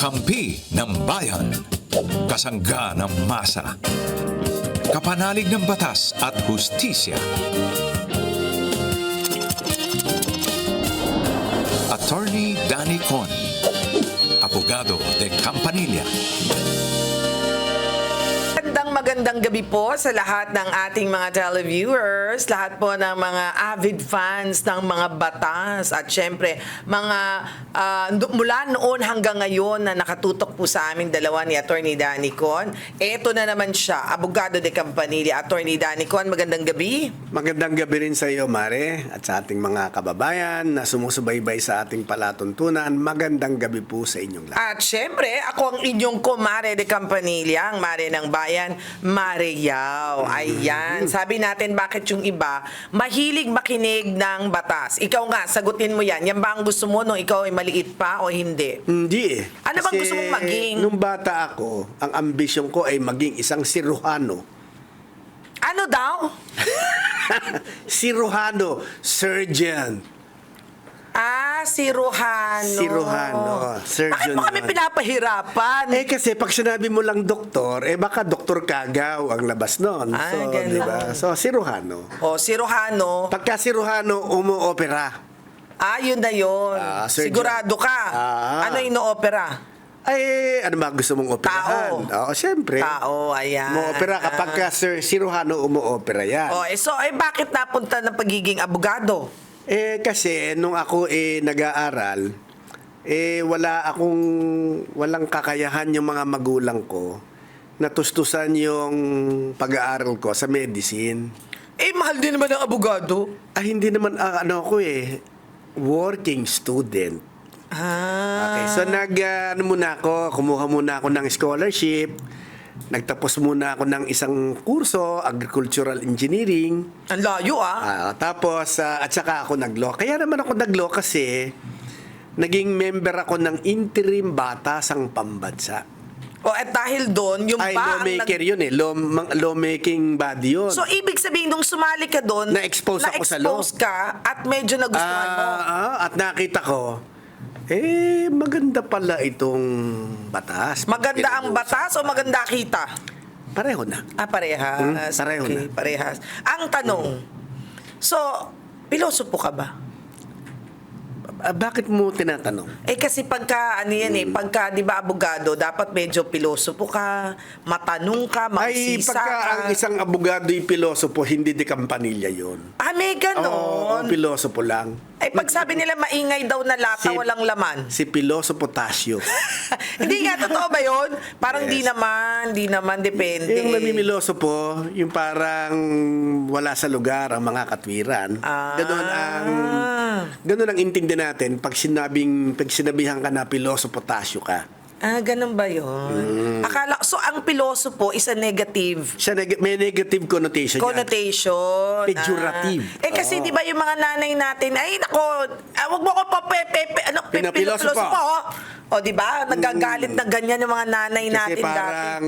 Kakampi ng bayan. Kasangga ng masa. Kapanalig ng batas at hustisya. Attorney Danny Con. Abogado de Campanilla. Magandang gabi po sa lahat ng ating mga televiewers, lahat po ng mga avid fans ng mga batas at syempre mga nu- mula noon hanggang ngayon na nakatutok po sa amin dalawa ni Attorney Danny Con. Eto na naman siya, abogado de Campanilla, Attorney Danny Con. Magandang gabi. Magandang gabi rin sa iyo, Mare, at sa ating mga kababayan na sumusubaybay sa ating palatuntunan. Magandang gabi po sa inyong lahat. At syempre, ako ang inyong kumare de Campanilla, ang mare ng bayan, Mare Yao. Ayan. Sabi natin bakit yung iba mahilig makinig ng batas. Ikaw nga, sagutin mo yan. Yan ba ang gusto mo nung ikaw ay maliit pa o hindi? Hindi eh. Ano bang gusto mong maging? Nung bata ako, ang ambisyon ko ay maging isang siruhano. Ano daw? siruhano, surgeon. Ah, si Ruhano. Si Ruhano, surgeon Bakit mo kami naman. pinapahirapan? Eh kasi pag sinabi mo lang doktor, eh baka doktor kagaw ang labas nun. Ah, so, ganun. di ba? So, siruhano. o, si Ruhano. Pagka siruhano, umuopera. Ah, yun na yun. Ah, surgeon. Sigurado ka. Ah. Ano ino-opera? Ay, ano ba gusto mong operahan? Tao. Oo, siyempre. Tao, ayan. Mo-opera kapag ka sir, siruhano umo-opera yan. Oh, eh, so, eh, bakit napunta ng pagiging abogado? Eh, kasi nung ako eh nag-aaral, eh wala akong, walang kakayahan yung mga magulang ko na tustusan yung pag-aaral ko sa medicine. Eh, mahal din naman ang abogado. Ah, hindi naman, ah, ano ako eh, working student. Ah. Okay, so nag, ah, ano muna ako, kumuha muna ako ng scholarship, nagtapos muna ako ng isang kurso, agricultural engineering, Ang layo ah. Ah, tapos, ah, at saka ako nag-law. Kaya naman ako nag-law kasi naging member ako ng interim batasang pambansa. O at dahil doon, yung Ay, ba ang lawmaker nag- yun eh. Law, mang- lawmaking body yun. So, ibig sabihin, nung sumali ka doon, Na-expose ako sa law. na-expose ka at medyo nagustuhan mo. Ah, ah, at nakita ko, eh, maganda pala itong batas. Maganda ang batas o maganda kita? Pareho na. Ah, parehas. Hmm, pareho okay, na. parehas. Ang tanong, so, pilosopo ka ba? Ah, bakit mo tinatanong? Eh kasi pagka ano yan eh, Hmm. pagka 'di ba abogado, dapat medyo pilosopo ka, matanong ka, Ay, magsisa pagka ka. ang isang abogado yung pilosopo, hindi de kampanilya yun. Ah, may Oo, ganon. pilosopo lang. Ay, pag sabi nila maingay daw na lata, Si- walang laman. Si Piloso Potasio. Hindi nga, totoo ba yun? Parang di naman, di naman, depende. yung namimiloso po, yung parang wala sa lugar ang mga katwiran. Ah. Ganun ang ganun ang intindi natin pag sinabing pag sinabihan ka na Piloso Potasio ka. Ah, ganun ba yun? Mm. Akala, so ang pilosopo is a negative Siya neg- may negative connotation yan. connotation. Pejorative. Ah. Eh kasi Oo. di ba yung mga nanay natin, ay nako, ah, wag mo ko pa pe, pe, pe, ano, pe, Pinapilosopo. pilosopo. O di ba? Nagagalit na ganyan yung mga nanay Kasi natin dati. parang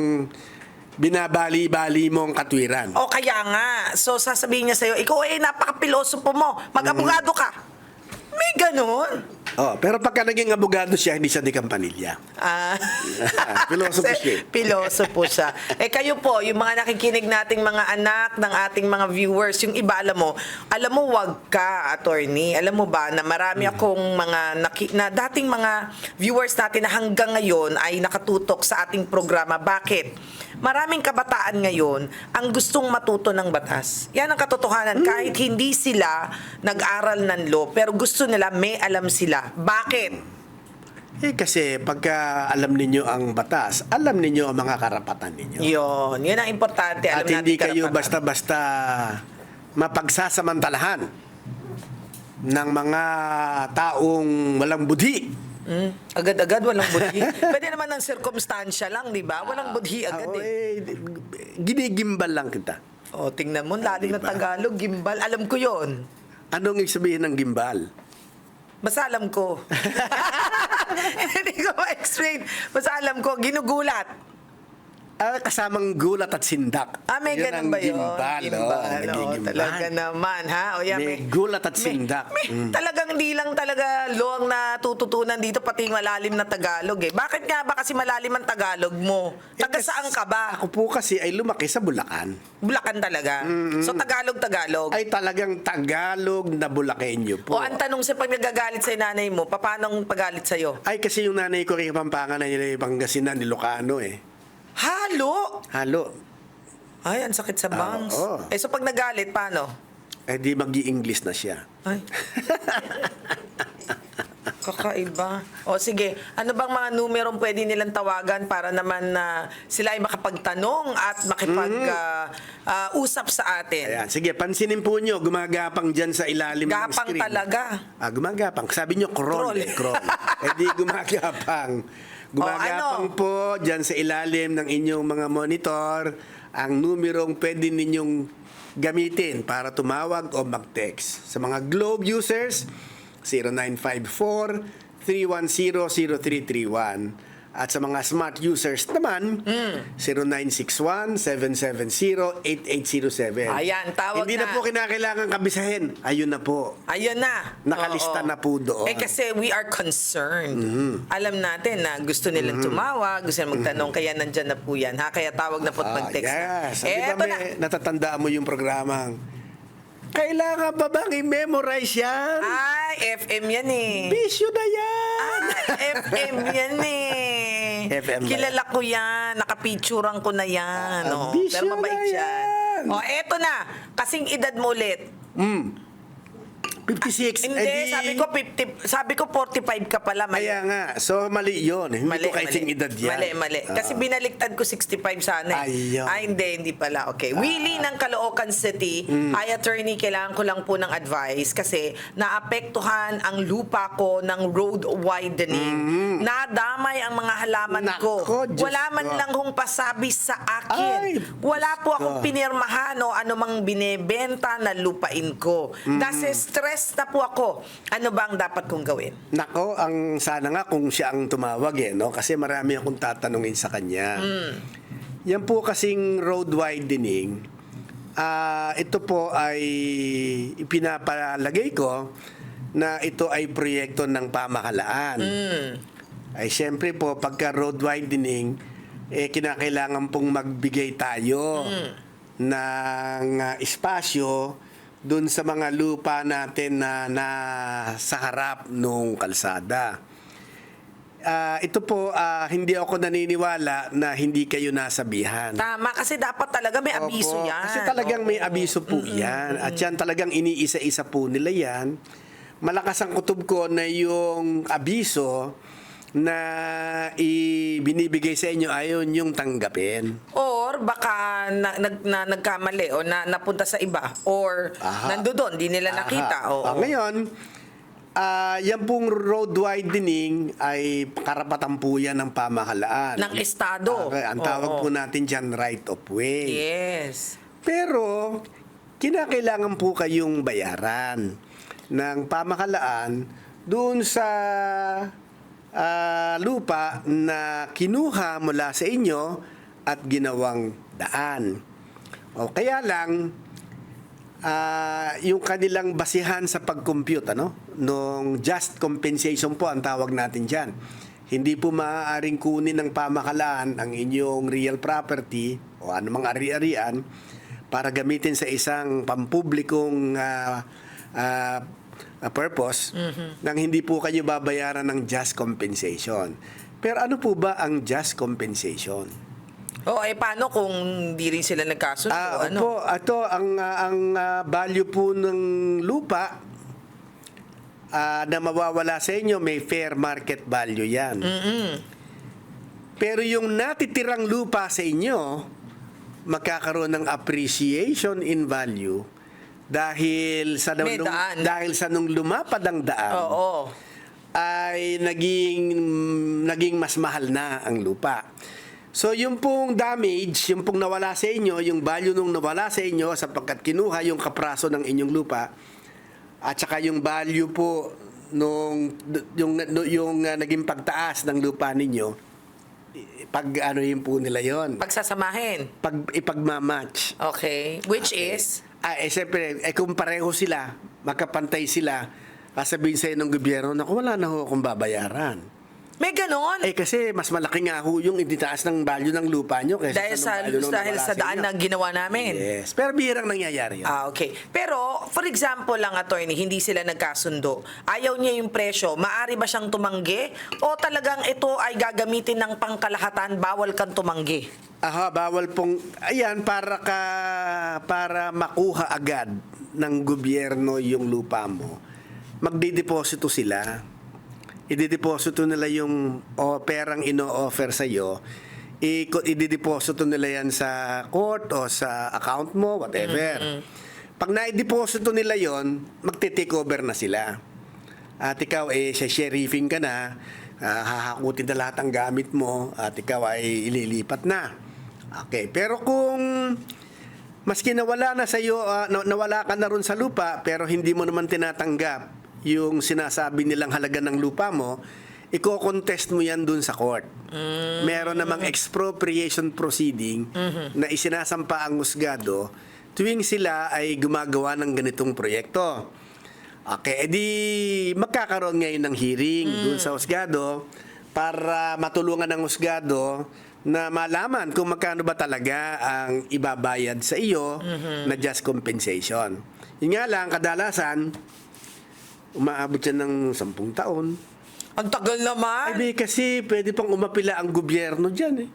binabali-bali mo ang katwiran. O kaya nga, so sasabihin niya sa'yo, ikaw eh napaka-pilosopo mo, mag-abogado ka. May ganun. Oh, pero pagka naging abogado siya, hindi siya di kampanilya. Ah. Pilosopo Kasi siya. Pilosopo siya. Eh kayo po, yung mga nakikinig nating mga anak ng ating mga viewers, yung iba alam mo, alam mo wag ka, attorney. Alam mo ba na marami akong mga naki- na dating mga viewers natin na hanggang ngayon ay nakatutok sa ating programa. Bakit? Maraming kabataan ngayon ang gustong matuto ng batas. Yan ang katotohanan. Kahit hindi sila nag-aral ng law, pero gusto nila may alam sila. Bakit? Eh kasi pagka alam ninyo ang batas, alam ninyo ang mga karapatan ninyo. Yun. Yun ang importante. Alam At hindi kayo karapatan. basta-basta mapagsasamantalahan ng mga taong walang budhi. Mm, agad-agad walang budhi. Pwede naman ng circumstansya lang, di ba? Walang budhi agad Ako, eh. eh, ginigimbal lang kita. O, tingnan mo, lalim na Tagalog, gimbal. Alam ko yon. Anong ibig sabihin ng gimbal? Basta alam ko. Hindi ko ma-explain. Basta alam ko, ginugulat. Ah, kasamang gulat at sindak. Ah, may Yun ganun ang ba yun? Gimbal, oh, Gimbal, oo, nagigimbal. talaga naman, ha? O yan, May gulat at sindak. May, Mm. Talagang di lang talaga luwang na tututunan dito, pati malalim na Tagalog eh. Bakit nga ba kasi malalim ang Tagalog mo? Eh, Taga kas- saan ka ba? Ako po kasi ay lumaki sa Bulacan. Bulacan talaga. So Tagalog-Tagalog. Ay talagang Tagalog na Bulakenyo po. O ang tanong sa pag nagagalit sa nanay mo, paano ang pagalit sa'yo? Ay kasi yung nanay ko rin Pampangan na nila Pangasinan, Ilocano eh. Halo! Halo. Ay, ang sakit sa bangs. oo. Eh, so pag nagalit, paano? Eh di mag english na siya. Ay. Kakaiba. O sige, ano bang mga numerong pwede nilang tawagan para naman na sila ay makapagtanong at makipag-usap sa atin? Ayan, sige, pansinin po nyo, gumagapang dyan sa ilalim ng Gapang screen. talaga. Ah, gumagapang. Sabi nyo, crawl. Crawl. Eh, crawl. eh di gumagapang. Gumagapang ano? po dyan sa ilalim ng inyong mga monitor ang numerong pwede ninyong gamitin para tumawag o mag-text. Sa mga Globe users, 0954-310-0331. At sa mga smart users naman, Hmm. 0961-770-8807. Ayan, tawag Hindi na. na. po kinakailangan kabisahin. Ayun na po. Ayun na. Nakalista Oo. na po doon. Eh kasi we are concerned. Mm-hmm. Alam natin na gusto nilang tumawag, gusto nilang magtanong, kaya nandyan na po yan. Ha? Kaya tawag na po at Ah, mag-text na. yes. Di Eh, eto na. natatandaan mo yung programang, kailangan ba bang i-memorize yan? Ay, FM yan eh. Bisyo na yan! FM yan eh. FM Kilala ko yan. Nakapicturean ko na yan. Ah, oh. bisyo Pero mabait na yan. yan. Oh, eto na. Kasing edad mo ulit. Mm. 56. Hindi, eh di- sabi ko 50, sabi ko 45 ka pala. Mali. Kaya nga, so mali yun. Hindi Mali, ko mali. edad yan. Mali, mali. Kasi Ah. binaliktad ko 65 sana. eh. Ayun. Ah. Ay, hindi, hindi pala. Okay. Willie ng Caloocan City. Hmm. Ay, attorney, kailangan ko lang po ng advice kasi naapektuhan ang lupa ko ng road widening. Nadamay ang mga halaman. Nako, ko. Diyos Wala man ko. lang hong pasabi sa akin. Ay, Wala po akong ko. pinirmahan o anumang binebenta na lupain ko. Hmm. Nasa stress na po ako. Ano ba ang dapat kong gawin? Nako, ang sana nga kung siya ang tumawag eh, no? Kasi marami akong tatanungin sa kanya. Yan po kasing road widening, ah, ito po ay ipinapalagay ko na ito ay proyekto ng pamahalaan. Ay siyempre po, pagka road widening, eh kinakailangan pong magbigay tayo ng ah, espasyo dun sa mga lupa natin na, na sa harap nung kalsada. Ah, ito po, ah, hindi ako naniniwala na hindi kayo nasabihan. Tama, kasi dapat talaga may abiso Opo, yan. Kasi talagang may Oo. abiso po yan. At yan talagang iniisa-isa po nila yan. Malakas ang kutob ko na yung abiso na ibinibigay sa inyo ayon yung tanggapin. Or baka na, nag, na, nagkamali o na, napunta sa iba. Or Aha. nando doon, di nila nakita. Aha. Oo. Ah, ngayon, ah, yan pong road widening ay karapatan po yan ng pamahalaan. Ng estado. Ah, ang tawag Oo. po natin dyan right of way. Yes. Pero, kinakailangan po kayong bayaran ng pamahalaan doon sa ah, lupa na kinuha mula sa inyo at ginawang daan. O kaya lang, ah, yung kanilang basihan sa pag-compute, ano? Nung just compensation po ang tawag natin dyan. Hindi po maaaring kunin ng pamahalaan ang inyong real property o anumang ari-arian para gamitin sa isang pampublikong ah, ah, purpose nang hindi po kayo babayaran ng just compensation. Pero ano po ba ang just compensation? O, eh, paano kung di rin sila nagkasundo? Ah, ano? opo, ito ang ah, ang ah, value po ng lupa ah, na mawawala sa inyo may fair market value 'yan. Pero yung natitirang lupa sa inyo magkakaroon ng appreciation in value dahil sa May nung, daan. dahil sa nung lumapad ang daan Oo. ay naging naging mas mahal na ang lupa. So yung pong damage, yung pong nawala sa inyo, yung value nung nawala sa inyo sapagkat kinuha yung kapraso ng inyong lupa at saka yung value po nung yung yung, uh, naging pagtaas ng lupa ninyo pag ano yun po nila yon Pagsasamahin. pag ipagmamatch. Okay. Which is? Ah, eh, siyempre, eh, kung pareho sila, magkapantay sila, sasabihin sa'yo ng gobyerno, naku, wala na ho akong babayaran. May ganon. Eh, kasi mas malaki nga ho yung ititaas ng value ng lupa nyo kaysa dahil sa, sa, ng value nung dahil sa daan na ginawa namin. Yes. Pero bihirang nangyayari yun. Ah, okay. Pero, for example lang, attorney, hindi sila nagkasundo. Ayaw niya yung presyo. Maari ba siyang tumanggi? O talagang ito ay gagamitin ng pangkalahatan, bawal kang tumanggi? Aha, bawal pong ayan para ka para makuha agad ng gobyerno yung lupa mo. Magdideposito sila. Idideposito nila yung o, perang ino-offer sa iyo. Idideposito nila yan sa court o sa account mo, whatever. Pag na-deposito nila yon, magte-take over na sila. At ikaw eh, sa sheriffing ka na, ah, hahakutin na lahat ng gamit mo at ikaw ay ililipat na. Okay, pero kung maski nawala na sa iyo, ah, na- nawala ka na ron sa lupa pero hindi mo naman tinatanggap yung sinasabi nilang halaga ng lupa mo, iko-contest mo yan dun sa court. Meron namang expropriation proceeding na isinasampa ang husgado tuwing sila ay gumagawa ng ganitong proyekto. Okay, edi magkakaroon ngayon ng hearing dun sa husgado para matulungan ng husgado na malaman kung magkano ba talaga ang ibabayad sa iyo na just compensation. Yun nga lang, kadalasan, umaabot siya ng sampung taon. Ang tagal naman. Ay, di, kasi pwede pang umapila ang gobyerno dyan eh.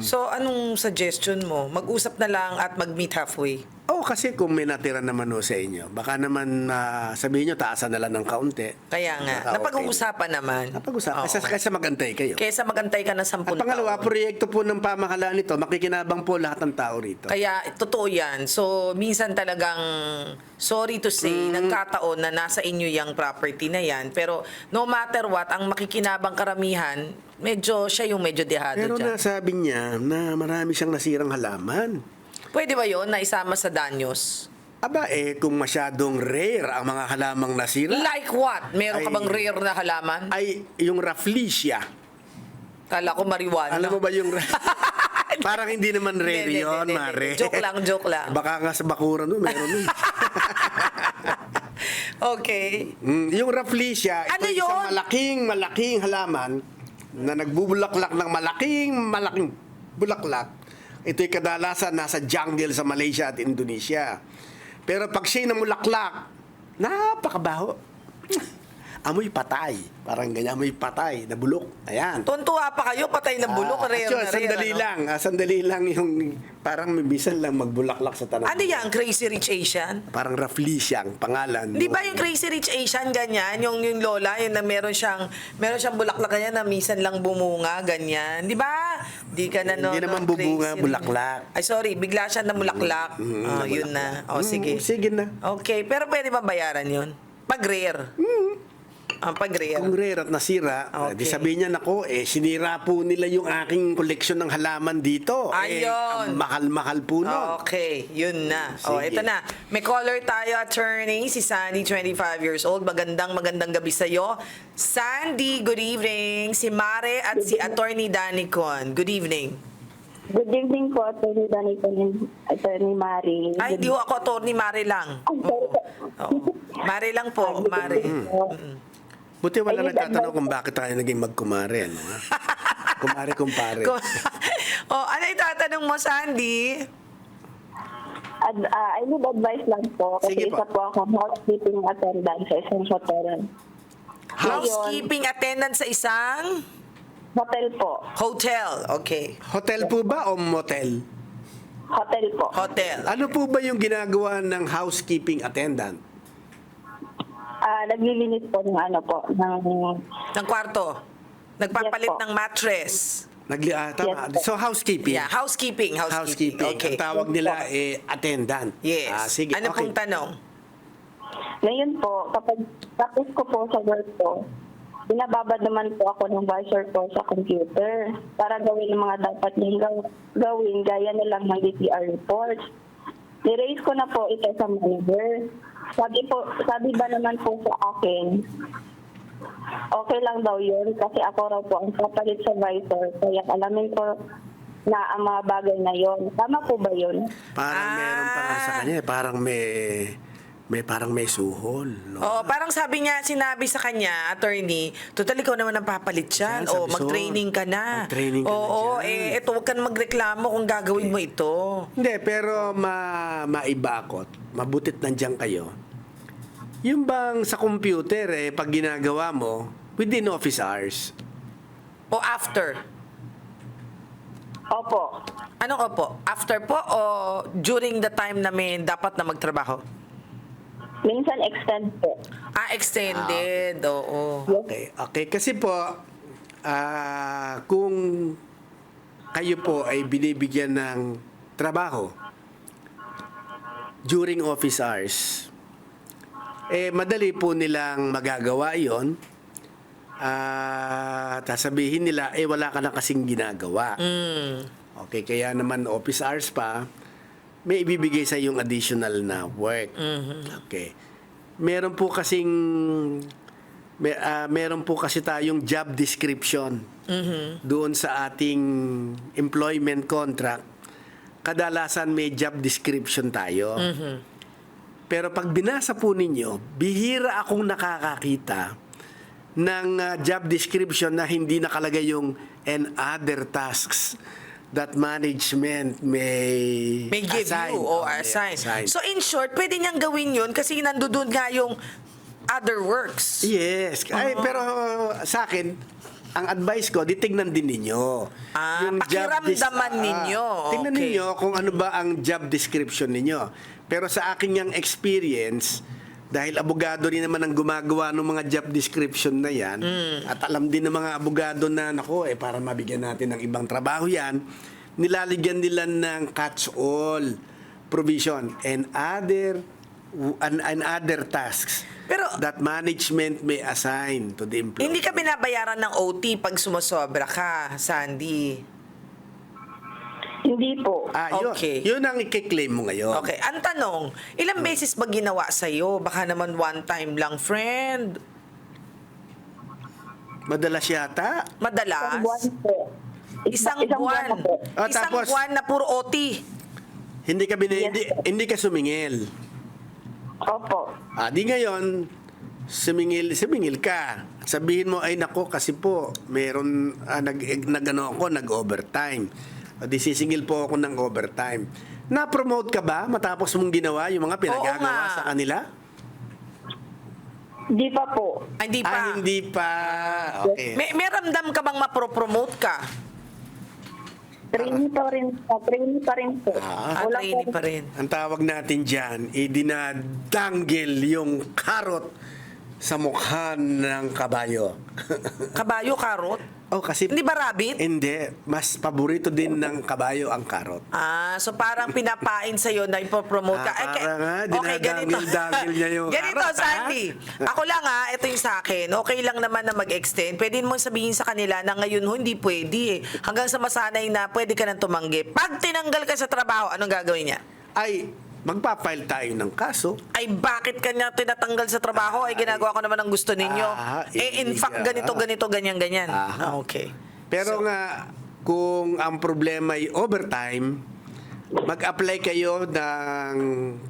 So, anong suggestion mo? Mag-usap na lang at mag-meet halfway. Oo, kasi kung may natira naman ho sa inyo, baka naman ah, sabihin nyo, taasan na lang ng kaunti. Kaya nga, okay. napag-uusapan naman. Napag-usapan. Oo. Kaysa, kaysa magantay kayo. Kaysa magantay ka ng At sampun pangalawa, taon. proyekto po ng pamahalaan nito, makikinabang po lahat ng tao rito. Kaya totoo yan. So, minsan talagang, sorry to say, Mm. nagkataon na nasa inyo yung property na yan. Pero no matter what, ang makikinabang karamihan, medyo siya yung medyo dehado Pero dyan. nasabi niya na marami siyang nasirang halaman. Pwede ba yon na isama sa danyos? Aba eh, kung masyadong rare ang mga halamang nasira, Like what? Meron ka Ay. bang rare na halaman? ay yung rafflesia. Kala ko marijuana. Alam mo ba yung... Parang hindi naman rare hindi, yun, Mare. Joke lang, joke lang. Baka nga sa bakuran nun, meron nun. okay. Mm, yung rafflesia, ito Ano isang yun? malaking, malaking halaman na nagbubulaklak ng malaking, malaking bulaklak. Ito'y kadalasan nasa jungle sa Malaysia at Indonesia. Pero pag siya'y namulaklak, napakabaho. Amoy patay. Parang ganyan, amoy patay, na bulok. Ayan. Tuntua pa kayo, patay na bulok, Ah, rare actually, na rare. sandali ano? lang. ah, sandali lang yung parang mibisan lang magbulaklak sa tanong. Ano yan? Crazy Rich Asian? Parang rafflesia ang pangalan. Di no? ba yung Crazy Rich Asian ganyan, yung yung lola, yung na meron siyang meron siyang bulaklak ganyan na minsan lang bumunga ganyan. Di ba? Di ka na Hindi naman bubunga, bulaklak. Ay sorry, bigla siya na bulaklak. Oh, yun na. Oh, Mm, sige. sige na. Okay, pero pwede ba bayaran yun? Pag rare. Ang pag rare. Kung rare at nasira, Okay. di sabihin niya, nako, eh, sinira po nila yung aking koleksyon ng halaman dito. Eh, Ayun. ang mahal-mahal po nun. Okay, yun na. Oh, Sige. ito na. May caller tayo, attorney, si Sandy, 25 years old. Magandang magandang gabi sa iyo. Sandy, good evening. Si Mare at si Attorney Danicon. Good evening. Good evening po, Attorney Danito and Attorney Mari. Ay, di ho ako attorney, Mare lang. Po. Oo. Mare lang po, Mare. Buti wala Ayun, nagtatanong kung bakit tayo naging magkumare. Ano, ha? kumare, kumpare. Kung- oh, ano itatanong mo, Sandy? Ad, ah, I need advice lang po. Kasi Sige po. isa po akong housekeeping attendant sa isang hotel. Housekeeping attendant sa isang Hotel po. hotel. Okay. Hotel po ba o motel? Hotel po. Hotel. Ano po ba yung ginagawa ng housekeeping attendant? Ah, naglilinis po ng ano po, ng Ng kwarto. Nagpapalit Yes po. ng mattress. Nagli ah, tama. Yes po. So housekeeping. Yeah, housekeeping. Housekeeping. Housekeeping. Okay. Ang tawag nila eh attendant. Yes. Ah, sige. ano okay. pong tanong? Ngayon po, kapag tapos ko po sa work ko, binababad naman po ako ng visor ko sa computer para gawin ang mga dapat niyang gaw- gawin gaya na lang ng DTR reports. Niraise ko na po ito sa manager. Sabi po, sabi ba naman po sa akin, okay lang daw yun kasi ako raw po ang kapalit sa visor. Kaya alamin ko na ang mga bagay na yon. Tama po ba yun? Parang Ah. meron pa nga sa kanya, eh, parang may may parang may suhol. No? Oo, parang sabi niya, sinabi sa kanya, attorney, total ikaw naman ang papalit Yan, dyan. O, sabi so, mag-training ka na. mag-training ka na Oo, dyan. eh, eto, huwag ka na magreklamo kung gagawin mo ito. Hindi, pero ma maibakot, mabutit nandiyan kayo. Yung bang sa computer, eh, pag ginagawa mo, within office hours, O after. Opo. Anong opo? After po o during the time na may dapat na magtrabaho? Minsan extend po. Ah, extended. Oo. Okay, okay. Kasi po, ah, kung kayo po ay binibigyan ng trabaho during office hours, eh, madali po nilang magagawa yon at sasabihin nila, eh, wala ka na kasing ginagawa. Mm. Okay, kaya naman office hours pa, may ibibigay sa yung additional na work. Okay. Meron po kasing may, ah, meron po kasi tayong job description doon sa ating employment contract. Kadalasan may job description tayo. Pero pag binasa po ninyo, bihira akong nakakakita ng uh, job description na hindi nakalagay yung and other tasks that management may May give assign. you o Oh, may assign. assign. So in short, pwede niyang gawin yun kasi nandoon nga yung other works. Yes. Ay, pero sa akin, ang advice ko, di din ninyo. Ah, pakiramdaman ah, ninyo. Tignan Okay. ninyo kung ano ba ang job description ninyo. Pero sa aking yung experience, dahil abogado rin naman ang gumagawa ng mga job description na yan, Mm. at alam din ng mga abogado na, nako, eh, para mabigyan natin ng ibang trabaho yan, nilalagyan nila ng catch-all provision and other and, and other tasks Pero- that management may assign to the employee. Hindi ka binabayaran ng OT pag sumasobra ka, Sandy. Hindi po. Ah, yun, Okay. yun ang i-claim mo ngayon. Okay, ang tanong, ilang beses ba ginawa sa'yo? Baka naman one time lang, friend. Madalas yata. Madalas? Isang buwan po. Isang, Isang buwan. na po. Ah, Isang tapos- buwan na puro OT. Hindi ka bina- Yes, hindi, sir. hindi ka sumingil. Opo. Ah, di ngayon sumingil sumingil ka. Sabihin mo ay nako kasi po meron ah, nag nagano ako nag-overtime. O di sisingil po ako ng overtime. Na-promote ka ba matapos mong ginawa yung mga pinagagawa nga. sa kanila? Hindi pa po. Ay, hindi pa. Ah, hindi pa. Okay. May, may ramdam ka bang mapropromote ka? Trainee pa rin. Uh, trainee pa rin po. Ah. Ah, Wala trainee po- pa rin. Ang tawag natin dyan, idinadanggil yung karot sa mukha ng kabayo. Kabayo, karot? Oh, kasi... Hindi ba rabbit? Hindi. Mas paborito din ng kabayo ang karot. Ah, so parang pinapain sa'yo na ipopromote ka. Ah, Ay, parang nga, okay, ganito. niya yung ganito, harap, ha? Sandy. Ako lang ha, ito yung sa akin. Okay lang naman na mag-extend. Pwede mo sabihin sa kanila na ngayon ho, hindi pwede eh. Hanggang sa masanay na pwede ka nang tumanggi. Pag tinanggal ka sa trabaho, anong gagawin niya? Ay, magpa-file tayo ng kaso. Ay, bakit kanya tinatanggal sa trabaho? Ay, ginagawa ko naman ang gusto ninyo. Ah, eh, in eh, fact, ah. ganito, ganito, ganyan, ganyan. Ah. Ah, okay. Pero nga, kung ang problema ay overtime, mag-apply kayo ng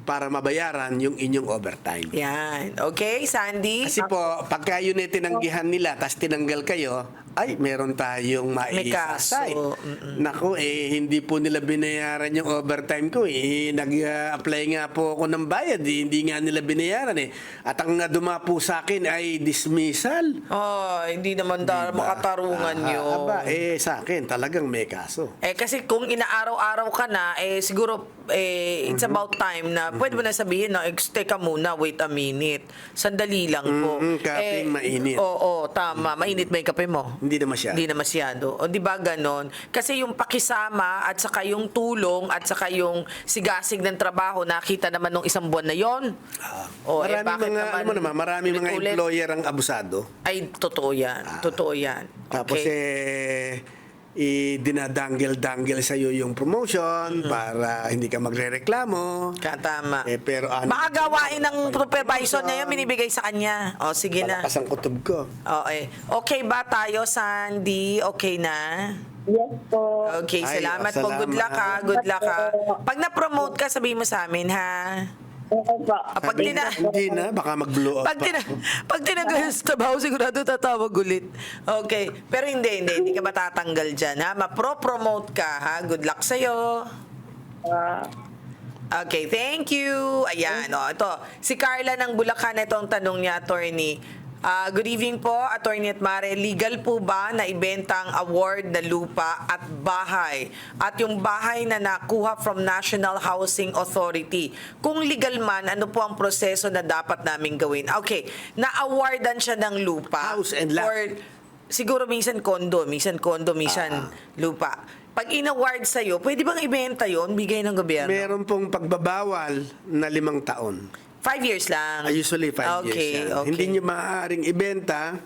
para mabayaran yung inyong overtime. Yan. Okay, Sandy? Kasi po, pagka yun ay tinanggihan nila, tapos tinanggal kayo, ay, meron tayong. Mm-mm. Naku, eh, hindi po nila binayaran yung overtime ko. Eh, nag-apply nga po ako ng bayad. Eh, hindi nga nila binayaran eh. At ang nga dumapo sa akin ay dismissal. Oh, hindi naman da- Diba? makatarungan Ah, yun. Aba, eh, sa akin, talagang may kaso. Eh kasi kung inaaraw-araw ka na, eh siguro eh, it's Mhm. about time na pwede mo na sabihin na, eh, teka muna, wait a minute. Sandali lang po. Mhm, kapeng mainit. Oo, tama. Mainit ba yung kape mo? Hindi na masyado. Hindi na masyado. O di ba ganon? Kasi yung pakisama at saka yung tulong at saka yung sigasig ng trabaho, nakita naman nung isang buwan na yon. O, eh, marami bakit mga, naman mo naman, marami mga employer ang abusado. Ay, totoo yan. Totoo yan. Tapos Okay. eh, i-dinadangle-dangle sa iyo yung promotion para hindi ka magrereklamo. Ka, tama. Eh, pero ano, Baka gawain ng supervisor niya yung binibigay sa kanya. O, sige na. malakas ang kutob ko. Okay. Okay ba tayo, Sandy? Okay na? Yes po. Okay, Ay, salamat, oh, po. Good luck ha. Good luck ha. Salamat Pag na-promote ka, sabihin mo sa amin ha. Okay po. Ah, pag Sabi tina- niya, hindi na, baka mag-blow up Pag, pa. tina pag tinanggal sa trabaho, sigurado tatawag ulit. Okay. Pero hindi, hindi. Hindi ka matatanggal dyan, ha? Ma-pro-promote ka, ha? Good luck sa'yo. Ah, Okay, thank you. Ayan, oh, ito. Si Carla ng Bulacan, itong tanong niya, attorney. Ah, good evening po, attorney at Mare. Legal po ba na ibenta ang award na lupa at bahay? At yung bahay na nakuha from National Housing Authority. Kung legal man, ano po ang proseso na dapat namin gawin? Okay, na-awardan siya ng lupa. House and lot. Or siguro minsan kondo, minsan kondo, minsan lupa. Pag in-award sa'yo, pwede bang ibenta yon bigay ng gobyerno? Meron pong pagbabawal na limang taon. Five years lang. Ah, usually five okay, years yan. Okay, Hindi nyo maaaring ibenta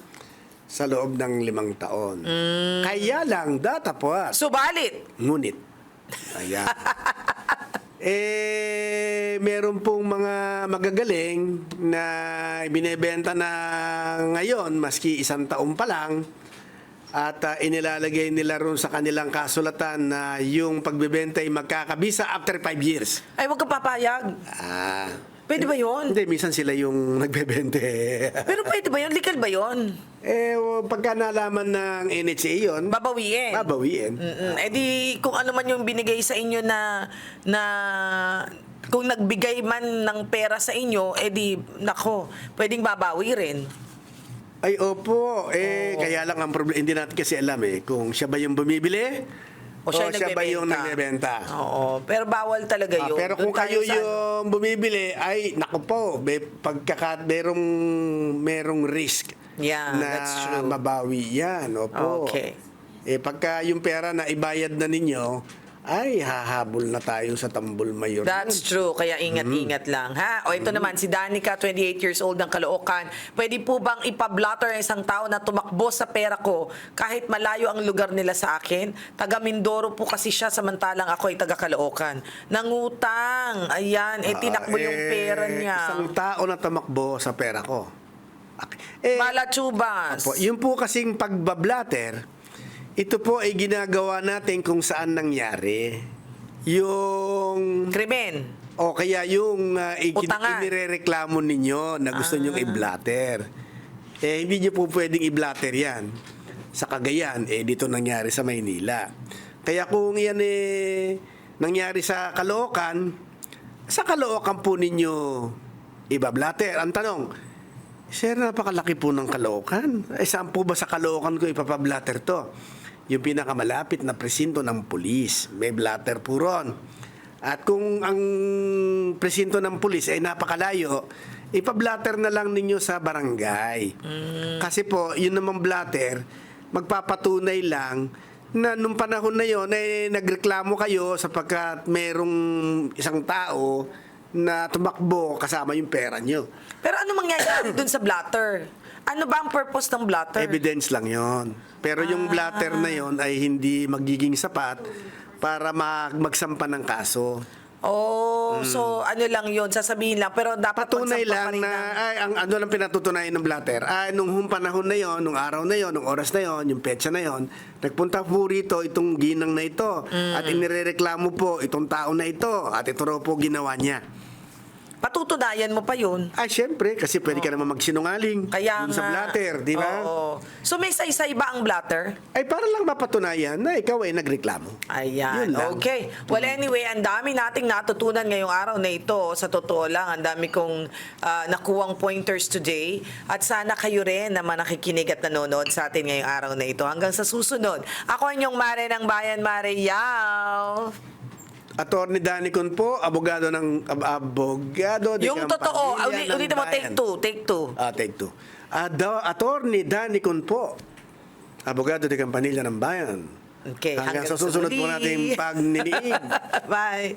sa loob ng limang taon. Mm. Kaya lang, datapwat. Subalit, Ngunit. Ayan. eh, meron pong mga magagaling na binebenta na ngayon, maski isang taon pa lang, at ah, inilalagay nila ron sa kanilang kasulatan na yung pagbebenta ay magkakabisa after 5 years. ay huwag ka papayag. Ah. Pwede ba yon? Hindi, minsan sila yung nagbebente. Pero pwede ba yon? Legal ba yon? eh, pagka nalaman ng NHA yun, Babawiin. babawiin. Mm-mm. Eh di, kung ano man yung binigay sa inyo na, na, kung nagbigay man ng pera sa inyo, eh di, nako, pwedeng babawi rin. Ay, opo. Eh, kaya lang ang problema, hindi natin kasi alam eh, kung siya ba yung bumibili O siya, siya ba yung nagbebenta. Oo. Pero bawal talaga Ah, yun. pero Doon kung kayo sa ano. yung bumibili, ay, naku po, may pagkakat, merong, merong risk Yeah, na that's true. mabawi yan. Opo. Okay. Eh, pagka yung pera na ibayad na ninyo, ay, hahabol na tayo sa tambol mayor. That's true. Kaya ingat-ingat lang, ha? O ito naman, si Danica, 28 years old ng Caloocan. Pwede po bang ipablotter ang isang tao na tumakbo sa pera ko kahit malayo ang lugar nila sa akin? Taga Mindoro po kasi siya, samantalang ako ay taga Caloocan. Nangutang. Ayan, eh tinakbo Ah, yung eh, pera niya. Isang tao na tumakbo sa pera ko. Okay. Eh, Malachubas. po, yung po kasing pagbablatter, ito po ay ginagawa natin kung saan nangyari. Yung Krimen. o kaya yung uh, Utangan. inirereklamo ninyo na gusto Ah. nyong i-blatter. Eh, hindi nyo po pwedeng i-blatter yan. Sa Cagayan, eh, dito nangyari sa Maynila. Kaya kung yan eh, nangyari sa Caloocan, sa Caloocan po ninyo ibablatter. Ang tanong, Sir, napakalaki po ng Caloocan. Eh, saan po ba sa Caloocan ko ipapablatter to? Yung pinakamalapit na presinto ng pulis. May blatter po ron. At kung ang presinto ng pulis ay napakalayo, ipablatter na lang ninyo sa barangay. Kasi po, yun namang blatter, magpapatunay lang na nung panahon na yon ay nagreklamo kayo sapagkat merong isang tao na tumakbo kasama yung pera nyo. Pero ano mangyayari dun sa blatter? Ano ba ang purpose ng blatter? Evidence lang yon. Pero yung blatter na yon ay hindi magiging sapat para mag magsampa ng kaso. Oh, so ano lang yun, sasabihin lang. Pero dapat Patunay lang na ng- ay, ang ano lang pinatutunayan ng blatter. Ay nung hum panahon na yon, nung araw na yon, nung oras na yon, yung petsa na yon, nagpunta po rito itong ginang na ito at inirereklamo po itong tao na ito at ito raw po ginawa niya. Patutunayan mo pa yun. Ay syempre kasi pwede ka naman magsinungaling Kaya dun sa nga. blatter, di ba? Oo. So may saysay ba ang blatter? Ay para lang mapatunayan na ikaw ay nagreklamo. Ayan. Yun lang. Okay. Well, anyway, ang dami nating natutunan ngayong araw na ito. Sa totoo lang, ang dami kong ah, nakuwang pointers today. At sana kayo rin naman nakikinig at nanonood sa atin ngayong araw na ito. Hanggang sa susunod. Ako ang inyong Mare ng Bayan, Mare Yao. Attorney Danny Con po, abogado ng ab- abogado de Yung totoo. Campanilla Uli, ng ulitin mo, take bayan. two. Take two. Ah, take two. Ah, daw, Attorney Danny Con po, abogado de Campanilla ng Bayan. Okay. Hanggang, sa sa susunod po muli. nating pagninig. Bye.